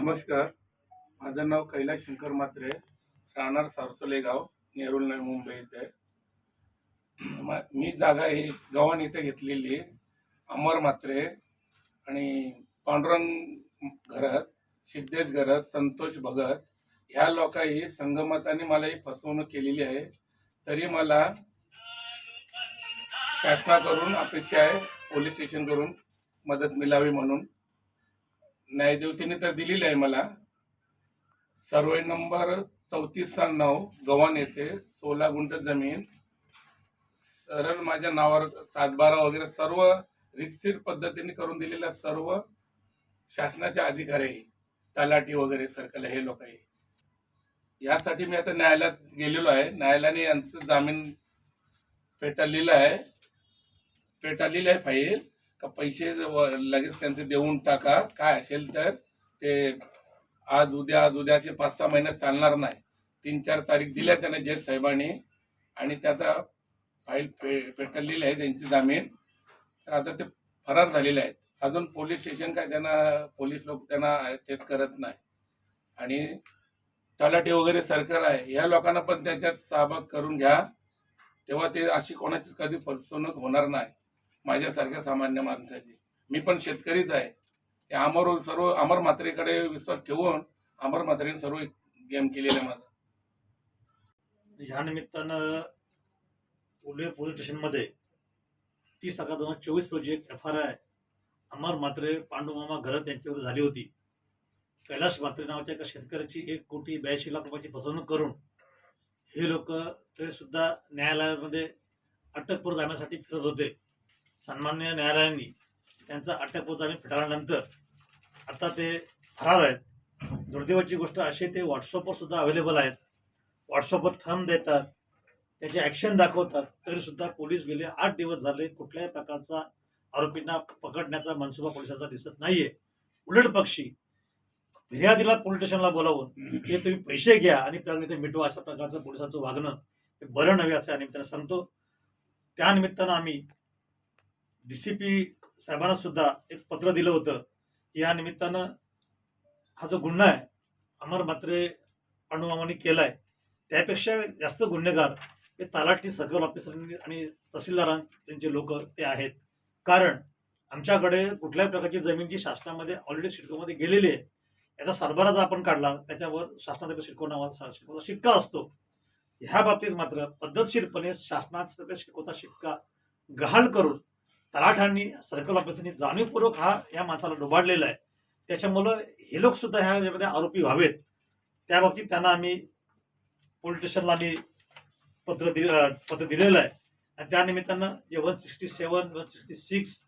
नमस्कार. माझं नाव कैलास शंकर मात्रे. राहणार सारसोले गाव नेरुल नवी मुंबई इथे. मी जागा ही गव्हाण इथे घेतलेली अमर मात्रे आणि पांडुरंग घरत सिद्धेश घरत संतोष भगत ह्या लोकांनी संगमताने मला ही फसवणूक केलेली आहे. तरी मला शासनाकडून अपेक्षा आहे पोलीस स्टेशन करून मदत मिळावी म्हणून. न्यायदेवतेने तर दिलेली आहे मला. सर्वे नंबर चौतीस नऊ गव्हाण येथे सोळा गुंठ जमीन. सरळ माझ्या नावावर सातबारा वगैरे सर्व रितसीर पद्धतीने करून दिलेल्या सर्व शासनाच्या अधिकारी आहे. तलाठी वगैरे सर्कल हे लोक आहे. यासाठी मी आता न्यायालयात गेलेलो आहे. न्यायालयाने यांचं जामीन फेटाळलेलं आहे. फेटाळलेलं आहे फाईल. का पैसे लगेच त्यांचे देऊन टाका. काय असेल तर ते आज उद्या आज उद्याचे पाच सहा महिन्यात चालणार नाही. तीन चार तारीख दिल्या त्याने जज साहेबांनी आणि त्याचा फाईल पे पेटलेली आहे त्यांची जामीन. तर आता ते फरार झालेले आहेत. अजून पोलीस स्टेशन काय त्यांना पोलीस लोक त्यांना टेस्ट करत नाही. आणि तलाठी वगैरे सरकार आहे. ह्या लोकांना पण त्याच्यात सहभाग करून घ्या. तेव्हा ते अशी कोणाची कधी फसवणूक होणार नाही. माझ्यासारख्या सामान्य माणसाची. मी पण शेतकरीच आहे. हे अमर सर्व अमर मात्रेकडे विश्वास ठेवून अमर मात्रेने सर्व गेम केलेला आहे माझा. ह्या निमित्तानं पुणे पोलीस स्टेशनमध्ये तीस अकरा दोन हजार चोवीस रोजी एक F R I Amar Matre पांडुमामा Gharat यांच्यावर झाली होती. कैलाश मात्रे नावाच्या एका शेतकऱ्याची एक कोटी ब्याऐंशी लाख रुपयाची फसवणूक करून हे लोक तरीसुद्धा न्यायालयामध्ये अटकपूर जाण्यासाठी फिरत होते. सन्मान्य न्यायालयाने त्यांचा अटकपूर्व जामीन फेटाळल्यानंतर आता ते फरार आहेत. दुर्दैवाची गोष्ट अशी ते व्हॉट्सअपवर सुद्धा अवेलेबल आहेत. व्हॉट्सअपवर थंब देतात. त्याचे ॲक्शन दाखवतात. तरीसुद्धा पोलीस गेले आठ दिवस झाले कुठल्याही प्रकारचा आरोपींना पकडण्याचा मनसुबा पोलिसांचा दिसत नाहीये. उलट पक्षी फिर्यादीला पोलीस स्टेशनला बोलावून हे तुम्ही पैसे घ्या आणि त्याला ते मिटवा अशा प्रकारचं पोलिसांचं वागणं हे बरं नव्हे असं या निमित्तानं सांगतो. त्यानिमित्तानं आम्ही डी सी पी साहेबांना सुद्धा एक पत्र दिलं होतं की या निमित्तानं हा जो गुन्हा आहे अमर मात्रे पांडुमामाने आहे त्यापेक्षा जास्त गुन्हेगार हे तलाठी सर्कल ऑफिसरांनी आणि तहसीलदारां त्यांचे लोक ते आहेत. कारण आमच्याकडे कुठल्याही प्रकारची जमीन जी शासनामध्ये ऑलरेडी सिडकोमध्ये गेलेली आहे. याचा सरबरा जर आपण काढला त्याच्यावर शासनातर्फे शिडको नावाचा शिडकोचा शिक्का असतो. ह्या बाबतीत मात्र पद्धतशीरपणे शासनातर्फे शिडकोचा शिक्का गहाळ करून तलाठांनी सर्कल ऑफिसरनी जाणीवपूर्वक हा या माणसाला डोबाडलेला आहे. त्याच्यामुळं हे लोक सुद्धा ह्या यामध्ये आरोपी व्हावेत. त्या बाबतीत त्यांना आम्ही पोलीस स्टेशनला आम्ही पत्र दिले पत्र दिलेलं आहे. आणि त्यानिमित्तानं जे one sixty seven one sixty six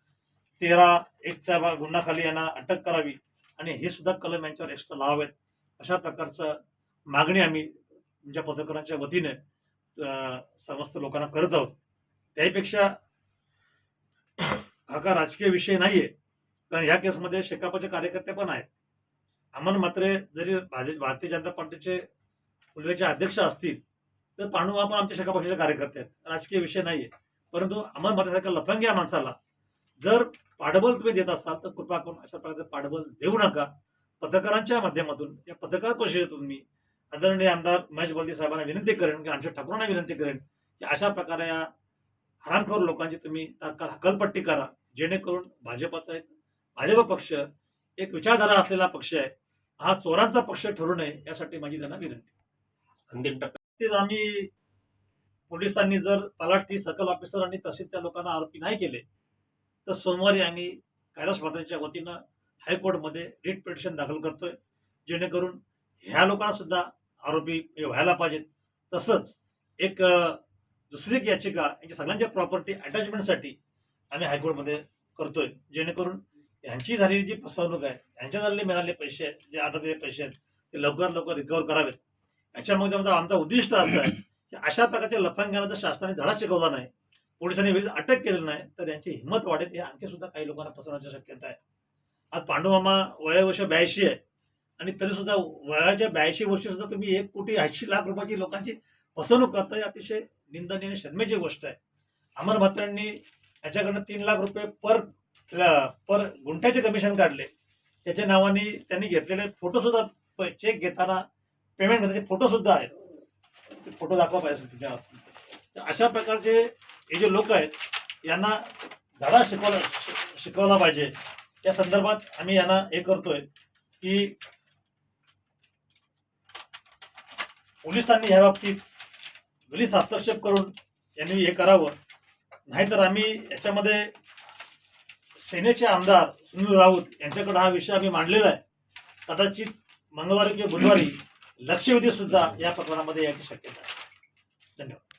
तेरा एकच्या बा- गुन्हाखाली यांना अटक करावी. आणि हे सुद्धा कलम यांच्यावर एक्स्ट्रा लावावेत. अशा प्रकारचं मागणी आम्ही तुमच्या पत्रकारांच्या वतीने समस्त लोकांना करत आहोत. त्याहीपेक्षा हा का राजकीय विषय नाहीये. कारण ह्या केसमध्ये शेकापचे कार्यकर्ते पण आहेत. अमन मात्रे जरी भाजप भारतीय जनता पार्टीचे उल्वेचे अध्यक्ष असतील तर पांडू पण आमच्या शेका पक्षाचे कार्यकर्ते आहेत. राजकीय विषय नाहीये. परंतु अमन मात्रेसारख्या लफंग्या माणसाला जर पाठबळ तुम्ही देत असाल तर कृपा करून अशा प्रकारचे पाठबळ देऊ नका. पत्रकारांच्या माध्यमातून या पत्रकार परिषदेतून मी आदरणीय आमदार महेश बलदी साहेबांना विनंती करेन की आमच्या ठाकूरांना विनंती करेन की अशा प्रकारे या हरामखोर लोकांची तुम्ही तात्काळ हकलपट्टी करा. जेणेकरून भाजपचा एक भाजप पक्ष एक विचारधारा असलेला पक्ष आहे. हा चोरांचा पक्ष ठरू नये यासाठी माझी त्यांना विनंती. अंतिम टप्प्यात आम्ही पोलिसांनी जर तलाठी सर्कल ऑफिसर आणि तसेच त्या लोकांना आरोपी नाही केले तर सोमवारी आम्ही कैलास मात्रेच्या वतीनं हायकोर्टमध्ये रिट पिटिशन दाखल करतोय. जेणेकरून ह्या लोकांना सुद्धा आरोपी व्हायला पाहिजेत. तसंच एक दुसरी एक याचिका यांच्या सगळ्यांच्या प्रॉपर्टी अटॅचमेंटसाठी आम्ही हायकोर्टमध्ये करतोय जेणेकरून यांची झालेली जी फसवणूक आहे यांच्या झालेले मिळालेले पैसे आहेत जे अटकलेले पैसे आहेत ते लवकरात लवकर रिकवर करावेत. याच्यामध्ये आमचा आमचा उद्दिष्ट असं आहे की अशा प्रकारच्या लफंग्यांना जर शासनाने धडा शिकवला नाही पोलिसांनी वेळेस अटक केली नाही तर यांची हिंमत वाढेल हे आणखी सुद्धा काही लोकांना फसवण्याची शक्यता आहे. आज पांडुमामा वयावर्ष ब्याऐंशी आहे आणि तरी सुद्धा वयाच्या ब्याऐंशी वर्षी सुद्धा तुम्ही एक कोटी ऐंशी लाख रुपयाची लोकांची फसवणूक करता ही अतिशय निंदनीय आणि शर्मेची गोष्ट आहे. अमर म्हात्र्यांनी याच्याकडनं तीन लाख रुपये पर पर गुंठ्याचे कमिशन काढले. त्याच्या नावाने त्यांनी घेतलेले फोटोसुद्धा चेक घेताना पेमेंट घेताना फोटोसुद्धा आहेत ते फोटो दाखवा पाहिजे तुझ्या असतील तर. अशा प्रकारचे हे जे लोक आहेत यांना धडा शिकवला शिकवला पाहिजे. त्या संदर्भात आम्ही यांना हे करतोय की पोलिसांनी ह्या बाबतीत पोलीस हस्तक्षेप करून यांनी हे करावं. नाहीतर आम्ही याच्यामध्ये सेनेचे आमदार सुनील राऊत यांच्याकडे हा विषय आम्ही मांडलेला आहे. कदाचित मंगळवारी किंवा बुधवारी लक्षवेधी सुद्धा या प्रकरणामध्ये याची शक्यता आहे. धन्यवाद.